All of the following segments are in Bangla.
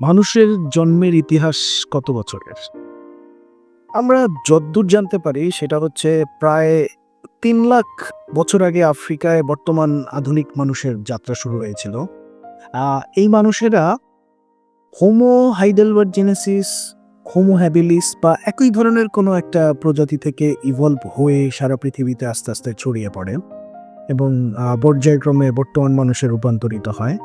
মানুষের জন্মের ইতিহাস কত বছরের? আমরা যদ্দূর জানতে পারি সেটা হচ্ছে প্রায় তিন লাখ বছর আগে আফ্রিকায় বর্তমান আধুনিক মানুষের যাত্রা শুরু হয়েছিল। এই মানুষেরা Homo heidelbergensis Homo habilis বা একই ধরনের কোনো একটা প্রজাতি থেকে ইভলভ হয়ে সারা পৃথিবীতে আস্তে আস্তে ছড়িয়ে পড়ে এবং পর্যায়ক্রমে বর্তমান মানুষের রূপান্তরিত হয়।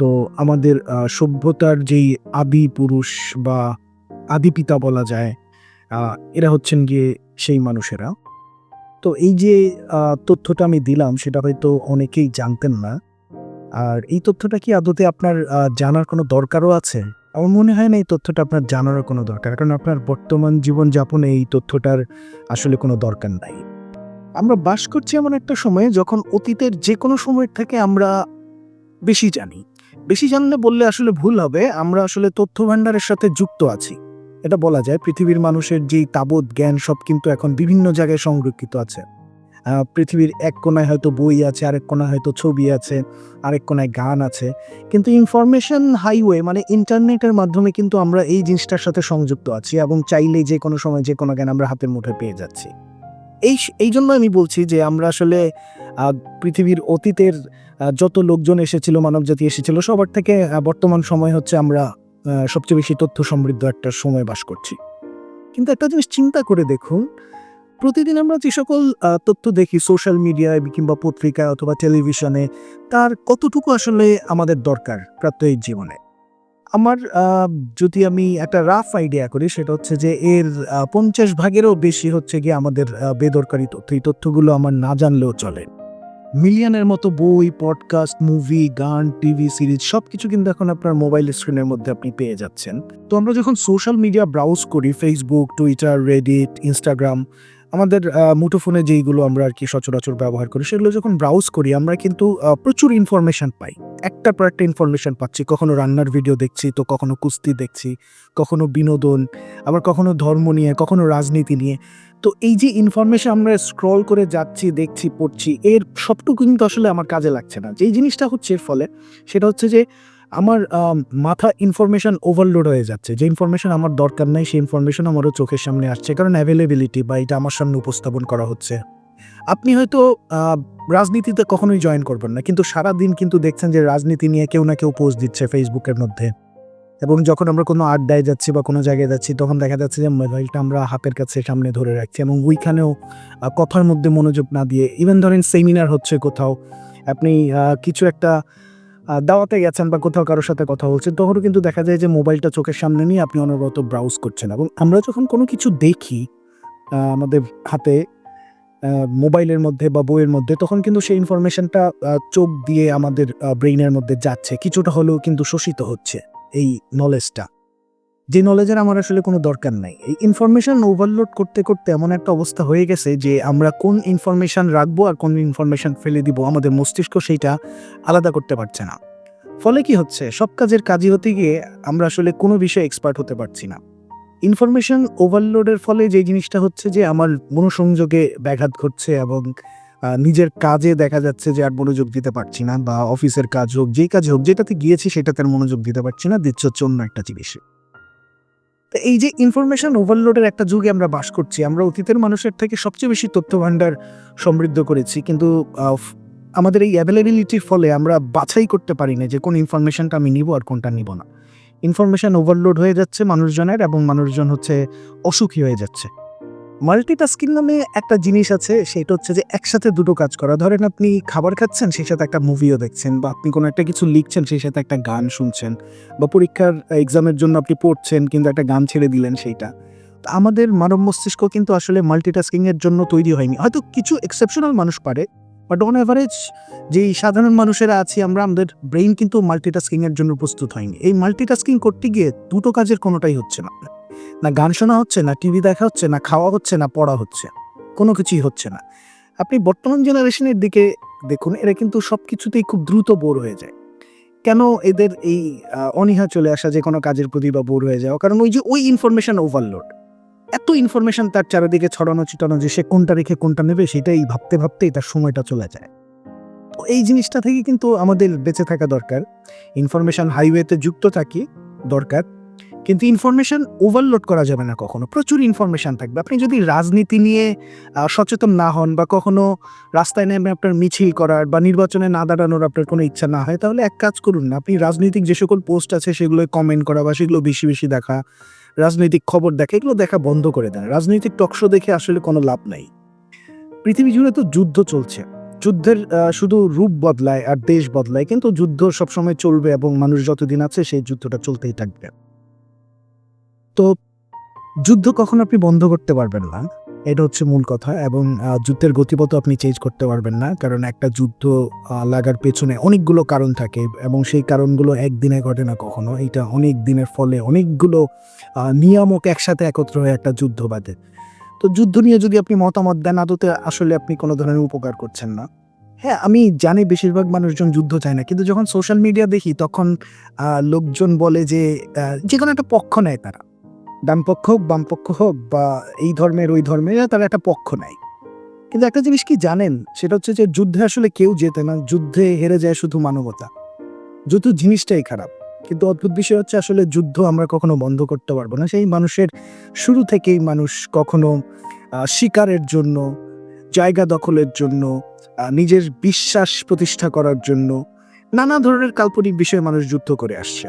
তো আমাদের সভ্যতার যেই আদি পুরুষ বা আদি পিতা বলা যায় এরা হচ্ছেন গিয়ে সেই মানুষেরা। তো এই যে তথ্যটা আমি দিলাম, সেটা হয়তো অনেকেই জানতেন না। আর এই তথ্যটা কি আদতে আপনার জানার কোনো দরকারও আছে? আমার মনে হয় না এই তথ্যটা আপনার জানারও কোনো দরকার, কারণ আপনার বর্তমান জীবনযাপনে এই তথ্যটার আসলে কোনো দরকার নাই। আমরা বাস করছি এমন একটা সময়ে যখন অতীতের যে কোনো সময়ের থেকে আমরা বেশি জানি। বেশি জানলে বললে আসলে ভুল হবে। আমরা আসলে তথ্য ভাণ্ডারের সাথে যুক্ত আছি। এটা বলা যায় পৃথিবীর মানুষের যেই তাবৎ জ্ঞান সব কিন্তু এখন বিভিন্ন জায়গায় সংরক্ষিত আছে। পৃথিবীর এক কোনায় হয়তো বই আছে, আরেক কোনায় হয়তো ছবি আছে, আরেক কোনায় গান আছে। কিন্তু ইনফরমেশন হাইওয়ে মানে ইন্টারনেটের মাধ্যমে কিন্তু আমরা এই জিনিসটার সাথে সংযুক্ত আছি এবং চাইলেই যে কোনো সময় যে কোনো জ্ঞান আমরা হাতের মুঠে পেয়ে যাচ্ছি। এই এই জন্য আমি বলছি যে আমরা আসলে পৃথিবীর অতীতের যত লোকজন এসেছিল, মানবজাতি এসেছিল, সবার থেকে বর্তমান সময় হচ্ছে আমরা সবচেয়ে বেশি তথ্য সমৃদ্ধ একটা সময় বাস করছি। কিন্তু একটা জিনিস চিন্তা করে দেখুন, প্রতিদিন আমরা যে সকল তথ্য দেখি সোশ্যাল মিডিয়ায় কিংবা পত্রিকায় অথবা টেলিভিশনে তার কতটুকু আসলে আমাদের দরকার প্রাত্যহিক জীবনে? আমার যদি আমি একটা রাফ আইডিয়া করি, সেটা হচ্ছে যে এর পঞ্চাশ ভাগেরও বেশি হচ্ছে গিয়ে আমাদের বেদরকারি তথ্য। এই তথ্যগুলো আমার না জানলেও চলে। মিলিয়নের মতো বই পডকাস্ট মুভি গান টিভি সিরিজ সব কিছু কিন্তু এখন আপনার মোবাইল স্ক্রিনের মধ্যে আপনি পেয়ে যাচ্ছেন। তো আমরা যখন সোশ্যাল মিডিয়া ব্রাউজ করি ফেসবুক টুইটার রেডিট ইনস্টাগ্রাম আমাদের মুঠোফোনে যেইগুলো আমরা আর কি সচরাচর ব্যবহার করি, সেগুলো যখন ব্রাউজ করি, আমরা কিন্তু প্রচুর ইনফরমেশন পাই। একটার পর একটা ইনফরমেশন পাচ্ছি। কখনো রান্নার ভিডিও দেখছি, তো কখনো কুস্তি দেখছি, কখনো বিনোদন, আবার কখনো ধর্ম নিয়ে, কখনো রাজনীতি নিয়ে। তো এই যে ইনফরমেশন আমরা স্ক্রল করে যাচ্ছি, দেখছি, পড়ছি, এর সবটুকু কিন্তু আসলে আমার কাজে লাগছে না। যেই জিনিসটা হচ্ছে এর ফলে, সেটা হচ্ছে যে আমার মাথা ইনফরমেশন ওভারলোড হয়ে যাচ্ছে। যে ইনফরমেশন আমার দরকার নাই, সেই ইনফরমেশন আমারও চোখের সামনে আসছে। কারণ অ্যাভেলেবিলিটি বা এটা আমার সামনে উপস্থাপন করা হচ্ছে। আপনি হয়তো রাজনীতিতে কখনোই জয়েন করবেন না। কিন্তু সারা দিন কিন্তু দেখছেন যে রাজনীতি নিয়ে কেউ না কেউ পোস্ট দিচ্ছে ফেসবুকের মধ্যে। এবং যখন আমরা কোনো আড্ডায় যাচ্ছি বা কোনো জায়গায় যাচ্ছি, তখন দেখা যাচ্ছে যে মোবাইলটা আমরা হাতের কাছে সামনে ধরে রাখছি এবং ওইখানেও কথার মধ্যে মনোযোগ না দিয়ে ইভেন ধরেন সেমিনার হচ্ছে কোথাও, আপনি কিছু একটা দাওয়াতে গেছেন বা কোথাও কারোর সাথে কথা বলছেন, তখনও কিন্তু দেখা যায় যে মোবাইলটা চোখের সামনে নিয়ে আপনি অনবরত ব্রাউজ করছেন। এবং আমরা যখন কোনো কিছু দেখি আমাদের হাতে মোবাইলের মধ্যে বা বইয়ের মধ্যে, তখন কিন্তু সেই ইনফরমেশনটা চোখ দিয়ে আমাদের ব্রেইনের মধ্যে যাচ্ছে। কিছুটা হলেও কিন্তু শোষিত হচ্ছে এই নলেজটা যে নলেজের আমার আসলে কোনো দরকার নাই। এই ইনফরমেশন ওভারলোড করতে করতে এমন একটা অবস্থা হয়ে গেছে যে আমরা কোন ইনফরমেশন রাখব আর কোন ইনফরমেশন ফেলে দিব আমাদের মস্তিষ্ক সেইটা আলাদা করতে পারছে না। ফলে কি হচ্ছে? সব কাজের কাজই হতে গিয়ে আমরা আসলে কোনো বিষয়ে এক্সপার্ট হতে পারছি না। ইনফরমেশন ওভারলোডের ফলে যে জিনিসটা হচ্ছে যে আমার মনোসংযোগে ব্যাঘাত ঘটছে এবং নিজের কাজে দেখা যাচ্ছে যে আর মনোযোগ দিতে পারছি না বা অফিসের কাজ হোক, যেই কাজ হোক, যেটাতে গিয়েছি সেটাতে মনোযোগ দিতে পারছি না। দিচ্ছে হচ্ছে অন্য একটা জিনিসে। এই যে ইনফরমেশন ওভারলোডের একটা যুগে আমরা বাস করছি, আমরা অতীতের মানুষের থেকে সবচেয়ে বেশি তথ্য ভাণ্ডার সমৃদ্ধ করেছি। কিন্তু আমাদের এই অ্যাভেলেবিলিটির ফলে আমরা বাছাই করতে পারি না যে কোন ইনফরমেশনটা আমি নিব আর কোনটা নিব না। ইনফরমেশন ওভারলোড হয়ে যাচ্ছে মানুষজনের এবং মানুষজন হচ্ছে অসুখী হয়ে যাচ্ছে। মাল্টিটাস্কিং নামে একটা জিনিস আছে, সেটা হচ্ছে যে একসাথে দুটো কাজ করা। ধরেন আপনি খাবার খাচ্ছেন, সেই সাথে একটা মুভিও দেখছেন, বা আপনি কোনো একটা কিছু লিখছেন, সেই সাথে একটা গান শুনছেন, বা পরীক্ষার এক্সামের জন্য আপনি পড়ছেন, কিন্তু একটা গান ছেড়ে দিলেন সেইটা। আমাদের মানব মস্তিষ্ক কিন্তু আসলে মাল্টিটাস্কিং এর জন্য তৈরি হয়নি। হয়তো কিছু এক্সেপশনাল মানুষ পারে বাট অন অ্যাভারেজ যেই সাধারণ মানুষেরা আছি আমরা, আমাদের ব্রেইন কিন্তু মাল্টিটাস্কিং এর জন্য প্রস্তুত হয়নি। এই মাল্টিটাস্কিং করতে গিয়ে দুটো কাজের কোনোটাই হচ্ছে না। না গান শোনা হচ্ছে, না টিভি দেখা হচ্ছে, না খাওয়া হচ্ছে, না পড়া হচ্ছে। কোনো কিছুই হচ্ছে না। আপনি বর্তমান জেনারেশনের দিকে দেখুন, এরা কিন্তু সব কিছুতেই খুব দ্রুত বোর হয়ে যায়। কেন এদের এই অনীহা চলে আসা, যে কোনো কাজের প্রতি বা বোর হয়ে যাওয়া? কারণ ওই যে ওই ইনফরমেশন ওভারলোড এত ইনফরমেশন তার চারিদিকে ছড়ানো, ছিটানো, যে সে কোনটা রেখে কোনটা নেবে, সেটাই ভাবতে ভাবতেই তার সময়টা চলে যায়। তো এই জিনিসটা থেকে কিন্তু আমাদের বেঁচে থাকা দরকার। ইনফরমেশন হাইওয়েতে যুক্ত থাকি দরকার। কিন্তু ইনফরমেশন ওভারলোড করা যাবে না কখনো। প্রচুর ইনফরমেশন থাকবে। আপনি যদি রাজনীতি নিয়ে সচেতন না হন বা কখনো রাস্তায় নেমে আপনার মিছিল করার বা নির্বাচনে না দাঁড়ানোর আপনার কোনো ইচ্ছা না হয়, তাহলে এক কাজ করুন না। আপনি রাজনৈতিক যে সকল পোস্ট আছে সেগুলো কমেন্ট করা বা সেগুলো বেশি বেশি দেখা, রাজনৈতিক খবর দেখা, এগুলো দেখা বন্ধ করে দেন। রাজনৈতিক টকশো দেখে আসলে কোনো লাভ নাই। পৃথিবী জুড়ে তো যুদ্ধ চলছে। যুদ্ধের শুধু রূপ বদলায় আর দেশ বদলায়, কিন্তু যুদ্ধ সবসময় চলবে এবং মানুষ যতদিন আছে সেই যুদ্ধটা চলতেই থাকবে। তো যুদ্ধ কখনো আপনি বন্ধ করতে পারবেন না। এটা হচ্ছে মূল কথা এবং যুদ্ধের গতিপথ আপনি চেঞ্জ করতে পারবেন না। কারণ একটা যুদ্ধ লাগার পেছনে অনেকগুলো কারণ থাকে এবং সেই কারণগুলো একদিনে ঘটে না কখনো। এটা অনেক দিনের ফলে অনেকগুলো নিয়ামক একসাথে একত্র হয়ে একটা যুদ্ধ বাঁধে। তো যুদ্ধ নিয়ে যদি আপনি মতামত দেন, আদতে আসলে আপনি কোনো ধরনের উপকার করছেন না। হ্যাঁ আমি জানি বেশিরভাগ মানুষজন যুদ্ধ চায় না, কিন্তু যখন সোশ্যাল মিডিয়া দেখি, তখন লোকজন বলে যে যে কোনো একটা পক্ষ নেয় তারা। ডান পক্ষ হোক বাম পক্ষ হোক বা এই ধর্মের, ওই ধর্মের তারা একটা পক্ষ নেয় কিন্তু একটা জিনিস কি জানেন? সেটা হচ্ছে যে যুদ্ধে আসলে কেউ জেতে না, যুদ্ধে হেরে যায় শুধু মানবতা। যুদ্ধ জিনিসটাই খারাপ। কিন্তু অদ্ভুত বিষয় হচ্ছে আসলে যুদ্ধ আমরা কখনো বন্ধ করতে পারব না। সেই মানুষের শুরু থেকেই মানুষ কখনো শিকারের জন্য, জায়গা দখলের জন্য নিজের বিশ্বাস প্রতিষ্ঠা করার জন্য নানা ধরনের কাল্পনিক বিষয়ে মানুষ যুদ্ধ করে আসছে।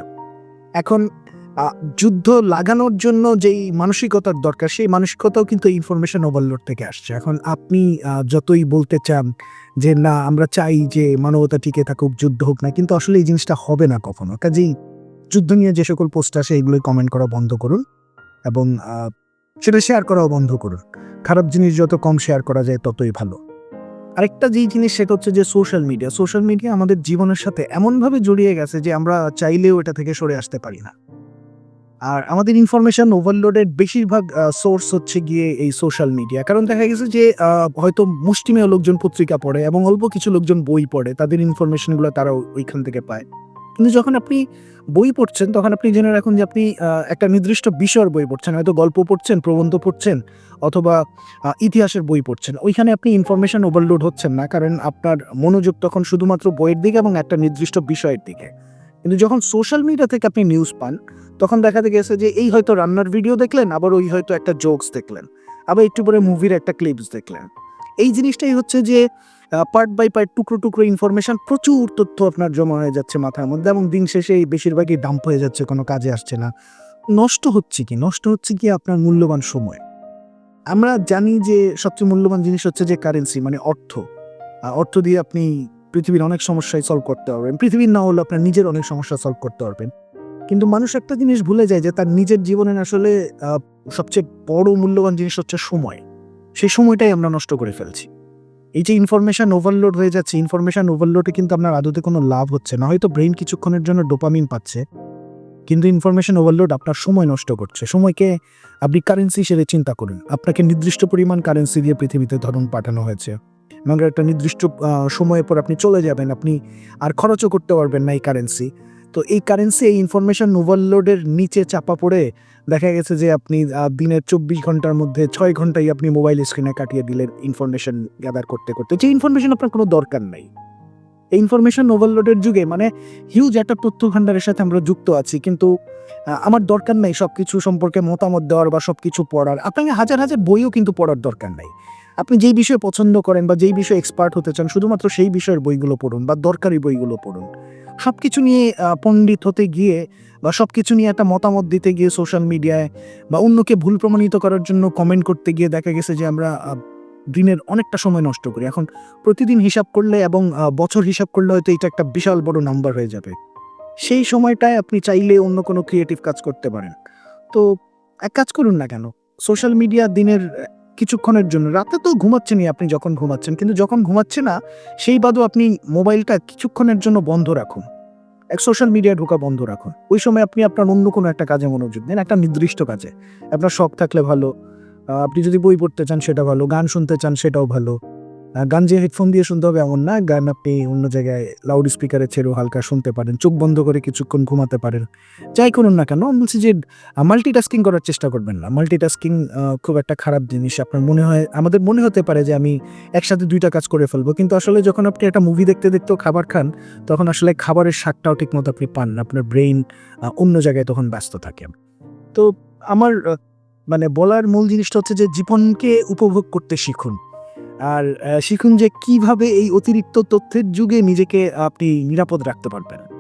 এখন যুদ্ধ লাগানোর জন্য যেই মানসিকতার দরকার, সেই মানসিকতাও কিন্তু ইনফরমেশন ওভারলোড থেকে আসছে। এখন আপনি যতই বলতে চান যে, না, আমরা চাই যে, মানবতা টিকে থাকুক, যুদ্ধ হোক না, কিন্তু আসলে এই জিনিসটা হবে না কখনো। কাজেই যুদ্ধ নিয়ে যে সকল পোস্ট আসে, এগুলোই কমেন্ট করা বন্ধ করুন এবং সেটা শেয়ার করাও বন্ধ করুন। খারাপ জিনিস যত কম শেয়ার করা যায়, ততই ভালো। আরেকটা যেই জিনিস, সেটা হচ্ছে যে সোশ্যাল মিডিয়া সোশ্যাল মিডিয়া আমাদের জীবনের সাথে এমনভাবে জড়িয়ে গেছে যে, আমরা চাইলেও এটা থেকে সরে আসতে পারি না। আর আমাদের ইনফরমেশন ওভারলোডের বেশিরভাগ সোর্স হচ্ছে গিয়ে এই সোশ্যাল মিডিয়া কারণ দেখা গেছে যে হয়তো মুষ্টিমেয় লোকজন পত্রিকা পড়ে এবং অল্প কিছু লোকজন বই পড়ে, তাদের ইনফরমেশনগুলো তারা ওইখান থেকে পায়। কিন্তু যখন আপনি বই পড়ছেন, তখন আপনি জেনে রাখুন যে আপনি একটা নির্দিষ্ট বিষয়ের বই পড়ছেন, হয়তো গল্প পড়ছেন, প্রবন্ধ পড়ছেন, অথবা ইতিহাসের বই পড়ছেন। ওইখানে আপনি ইনফরমেশন ওভারলোড হচ্ছেন না, কারণ আপনার মনোযোগ তখন শুধুমাত্র বইয়ের দিকে এবং একটা নির্দিষ্ট বিষয়ের দিকে। কিন্তু যখন সোশ্যাল মিডিয়া থেকে আপনি নিউজ পান তখন দেখাতে গেছে যে এই হয়তো রান্নার ভিডিও দেখলেন, আবার ওই হয়তো একটা জোকস দেখলেন, আবার একটু পরে মুভির একটা ক্লিপস দেখলেন। এই জিনিসটাই হচ্ছে যে পার্ট বাই পার্ট টুকরো টুকরো ইনফরমেশন প্রচুর তথ্য আপনার জমা হয়ে যাচ্ছে মাথার মধ্যে এবং দিন শেষে এই বেশিরভাগই ডাম্প হয়ে যাচ্ছে, কোনো কাজে আসছে না। নষ্ট হচ্ছে কি? নষ্ট হচ্ছে কি আপনার মূল্যবান সময়? আমরা জানি যে সবচেয়ে মূল্যবান জিনিস হচ্ছে যে কারেন্সি মানে অর্থ। অর্থ দিয়ে আপনি পৃথিবীর অনেক সমস্যায় সলভ করতে পারবেন। পৃথিবীর না হলে আপনার নিজের অনেক সমস্যা সলভ করতে পারবেন। কিন্তু মানুষ একটা জিনিস ভুলে যায় যে তার নিজের জীবনের আসলে সবচেয়ে বড় মূল্যবান জিনিস হচ্ছে সময়। সেই সময়টাই আমরা নষ্ট করে ফেলছি। এই যে ইনফরমেশন ওভারলোড হয়ে যাচ্ছে ইনফরমেশন ওভারলোডে কিন্তু আপনার আদতে কোনো লাভ হচ্ছে না। হয়তো ব্রেন কিছুক্ষণের জন্য ডোপামিন পাচ্ছে, কিন্তু ইনফরমেশন ওভারলোড আপনার সময় নষ্ট করছে। সময়কে আপনি কারেন্সি হিসেবে চিন্তা করুন। আপনাকে নির্দিষ্ট পরিমাণ কারেন্সি দিয়ে পৃথিবীতে ধরুন পাঠানো হয়েছে। এবং একটা নির্দিষ্ট সময়ের পর আপনি চলে যাবেন, আপনি আর খরচও করতে পারবেন না এই কারেন্সি তো এই কারেন্সি এই ইনফরমেশন ওভারলোডের নিচে চাপা পড়ে দেখা গেছে যে আপনি দিনের চব্বিশ ঘণ্টার মধ্যে ছয় ঘন্টাই আপনি মোবাইল স্ক্রিনে কাটিয়ে দিলেন ইনফরমেশন গ্যাদার করতে করতে। যে ইনফরমেশন আপনার কোনো দরকার নাই। এই ইনফরমেশন ওভারলোডের যুগে মানে হিউজ একটা তথ্য ভাণ্ডারের সাথে আমরা যুক্ত আছি, কিন্তু আমার দরকার নাই সব কিছু সম্পর্কে মতামত দেওয়ার বা সব কিছু পড়ার। আপনাকে হাজার হাজার বইও কিন্তু পড়ার দরকার নাই। আপনি যেই বিষয়ে পছন্দ করেন বা যেই বিষয়ে এক্সপার্ট হতে চান, শুধুমাত্র সেই বিষয়ের বইগুলো পড়ুন বা দরকারি বইগুলো পড়ুন। সব কিছু নিয়ে পণ্ডিত হতে গিয়ে বা সব কিছু নিয়ে একটা মতামত দিতে গিয়ে সোশ্যাল মিডিয়ায় বা অন্যকে ভুল প্রমাণিত করার জন্য কমেন্ট করতে গিয়ে দেখা গেছে যে আমরা দিনের অনেকটা সময় নষ্ট করি। এখন প্রতিদিন হিসাব করলে এবং বছর হিসাব করলে হয়তো এটা একটা বিশাল বড় নাম্বার হয়ে যাবে। সেই সময়টায় আপনি চাইলে অন্য কোনো ক্রিয়েটিভ কাজ করতে পারেন। তো এক কাজ করুন না কেন? সোশ্যাল মিডিয়া দিনের কিছুক্ষণের জন্য। রাতে তো ঘুমাচ্ছেনই আপনি যখন ঘুমাচ্ছেন, কিন্তু যখন ঘুমাচ্ছে না, সেই বাদও আপনি মোবাইলটা কিছুক্ষণের জন্য বন্ধ রাখুন। এক সোশ্যাল মিডিয়া ঢোকা বন্ধ রাখুন। ওই সময় আপনি আপনার অন্য কোনো একটা কাজে মনোযোগ দেন, একটা নির্দিষ্ট কাজে। আপনার শখ থাকলে ভালো আপনি যদি বই পড়তে চান সেটা ভালো, গান শুনতে চান সেটাও ভালো। গান যে হেডফোন দিয়ে শুনতে হবে এমন না, গান আপনি অন্য জায়গায় লাউড স্পিকারে ছেড়েও হালকা শুনতে পারেন, চোখ বন্ধ করে কিছুক্ষণ ঘুমাতে পারেন, যাই করুন না কেন বলছি যে মাল্টিটাস্কিং করার চেষ্টা করবেন না। মাল্টিটাস্কিং খুব একটা খারাপ জিনিস, আপনার মনে হয়, আমাদের মনে হতে পারে যে, আমি একসাথে দুইটা কাজ করে ফেলব, কিন্তু আসলে যখন আপনি একটা মুভি দেখতে দেখতেও খাবার খান, তখন আসলে খাবারের স্বাদটাও ঠিক মতো আপনি পান না, আপনার ব্রেইন অন্য জায়গায় তখন ব্যস্ত থাকে। তো আমার মানে বলার মূল জিনিসটা হচ্ছে যে, জীবনকে উপভোগ করতে শিখুন। আর শিখুন যে কীভাবে এই অতিরিক্ত তথ্যের যুগে নিজেকে আপনি নিরাপদ রাখতে পারবেন।